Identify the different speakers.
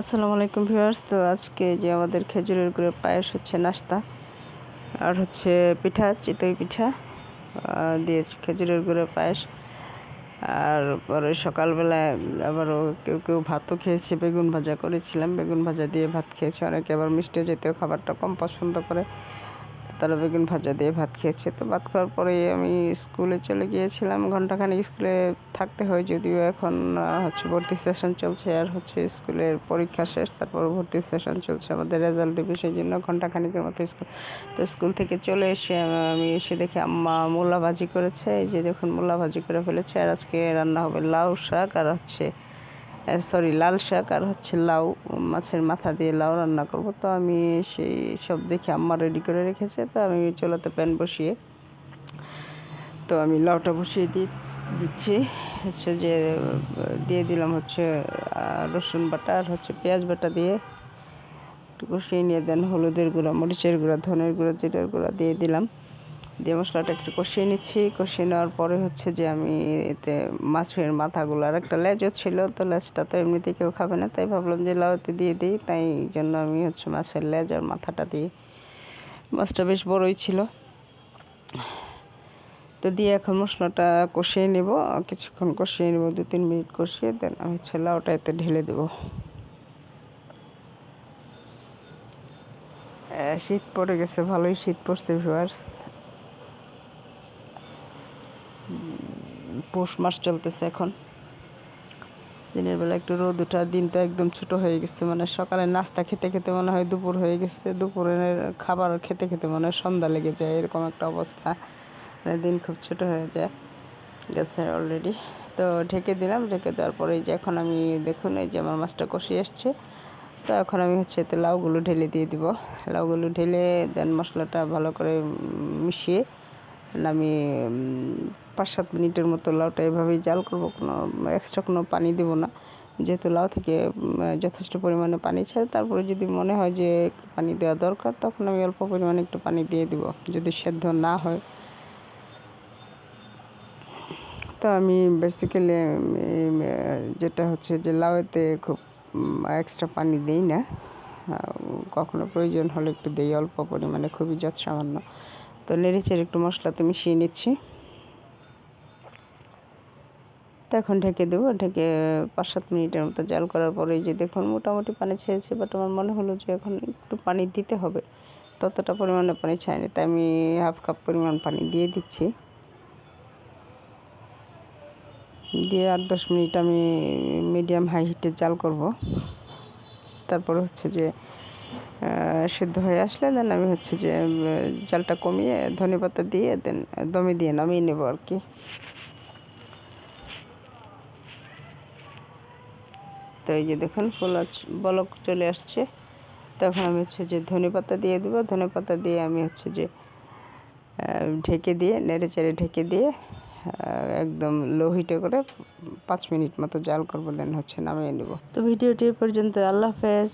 Speaker 1: আসসালামু আলাইকুম ভিউয়ার্স। তো আজকে যে আমাদের খেজুরের গুঁড়ো পায়েস হচ্ছে নাস্তা আর হচ্ছে পিঠা, চিতই পিঠা দিয়ে খেজুরের গুঁড়ো পায়েস। আর পরে সকালবেলায় আবারও কেউ কেউ ভাতও খেয়েছে, বেগুন ভাজা করেছিলাম। বেগুন ভাজা দিয়ে ভাত খেয়েছে অনেকে। আবার মিষ্টি জাতীয় খাবারটা কম পছন্দ করে তারা বেগুন ভাজা দিয়ে ভাত খেয়েছে। তো ভাত খাওয়ার পরেই আমি স্কুলে চলে গিয়েছিলাম। ঘন্টাখানেক স্কুলে থাকতে হয় যদিও এখন হচ্ছে ভর্তি সেশন চলছে আর হচ্ছে স্কুলের পরীক্ষা শেষ, তারপর ভর্তি সেশন চলছে আমাদের রেজাল্ট দেবে সেই জন্য ঘন্টাখানেকের মতো স্কুল। তো স্কুল থেকে চলে এসে আমি এসে দেখি আম্মা মূলা ভাজি করেছে, এই যে দেখুন মূলা ভাজি করে ফেলেছে আর আজকে রান্না হবে লাউ শাক আর হচ্ছে সরি লাল শাক আর হচ্ছে লাউ, মাছের মাথা দিয়ে লাউ রান্না করব। তো আমি সেই সব দেখে আম্মা রেডি করে রেখেছে, তো আমি চলাতে প্যান বসিয়ে তো আমি লাউটা বসিয়ে দিচ্ছি। হচ্ছে যে, দিয়ে দিলাম হচ্ছে রসুন বাটা আর হচ্ছে পেঁয়াজ বাটা দিয়ে একটু কষিয়ে নিয়ে দেন হলুদের গুঁড়া, মরিচের গুঁড়া, ধনের গুঁড়া, জিরার গুঁড়া দিয়ে দিলাম। দিয়ে মশলাটা একটু কষিয়ে নিচ্ছি। কষিয়ে নেওয়ার পরে হচ্ছে যে আমি এতে মাছের মাথাগুলো আর একটা লেজও ছিল, তো লেজটা তো এমনিতে কেউ খাবে না। তাই ভাবলাম যে লাউতে দিয়ে দিই, তাই জন্য আমি হচ্ছে মাছের লেজ আর মাথাটা দিই মাছটা বেশ বড়ই ছিল। তো দিয়ে এখন মশলাটা কষিয়ে নেব। কিছুক্ষণ কষিয়ে নেব, দু তিন মিনিট কষিয়ে, দেন আমি হচ্ছে লাউটা এতে ঢেলে দেবো। শীত পড়ে গেছে, ভালোই শীত পড়ছে ভিউয়ার্স পৌষ মাস চলতেছে এখন। দিনের বেলা একটু রোদ ওঠার দিন তো একদম ছোট হয়ে গেছে মানে সকালে নাস্তা খেতে খেতে মনে হয় দুপুর হয়ে গেছে। দুপুরের খাবার খেতে খেতে মনে হয় সন্ধ্যা লেগে যায়, এরকম একটা অবস্থা। মানে দিন খুব ছোট হয়ে যায় গেছে অলরেডি তো ঢেকে দিলাম, ঢেকে দেওয়ার পরে যে এখন আমি দেখুন, এই যে আমার মাছটা কষিয়ে এসছে তো এখন আমি হচ্ছে এতে লাউগুলো ঢেলে দিয়ে দিব। লাউগুলো ঢেলে দেন মশলাটা ভালো করে মিশিয়ে আমি পাঁচ সাত মিনিটের মতো লাউটা এভাবেই জাল করব, কোনো এক্সট্রা কোনো পানি দেবো না। যেহেতু লাউ থেকে যথেষ্ট পরিমাণে পানি ছাড়ে, তারপরে যদি মনে হয় যে পানি দেওয়া দরকার, তখন আমি অল্প পরিমাণে একটু পানি দিয়ে দিব। যদি সেদ্ধ না হয় তো আমি বেসিক্যালি যেটা হচ্ছে যে লাউতে খুব এক্সট্রা পানি দিই না। কখনো প্রয়োজন হলে একটু দিই, অল্প পরিমাণে, খুবই যৎ সামান্য তো নেড়েচেড়ে একটু মশলাতে মিশিয়ে নিচ্ছি। তো এখন ঢেকে দেবো, ঢেকে পাঁচ সাত মিনিটের মতো জাল করার পরে যে দেখুন মোটামুটি পানি ছেড়েছে বাট আমার মনে হলো যে এখন একটু পানি দিতে হবে। ততটা পরিমাণে পানি ছাড়েনি, তাই আমি হাফ কাপ পরিমাণ পানি দিয়ে দিচ্ছি। দিয়ে আট দশ মিনিট আমি মিডিয়াম হাই হিটে জাল করব। তারপর হচ্ছে যে সিদ্ধ হয়ে আসলে দেন আমি হচ্ছে যে জালটা কমিয়ে ধনে পাতা দিয়ে দেন, দমে দিয়ে নামিয়ে নেব আর কি। তো এই যে দেখুন ফুলা বলক চলে আসছে। তখন আমি হচ্ছে যে ধনে পাতা দিয়ে দেবো। ধনে পাতা দিয়ে আমি হচ্ছে যে ঢেকে দিয়ে, নেড়ে চেড়ে ঢেকে দিয়ে একদম লো হিটে করে পাঁচ মিনিট মতো জাল করব দেন হচ্ছে নামিয়ে নেব। তো ভিডিওটি পর্যন্ত, আল্লাহ হাফেজ।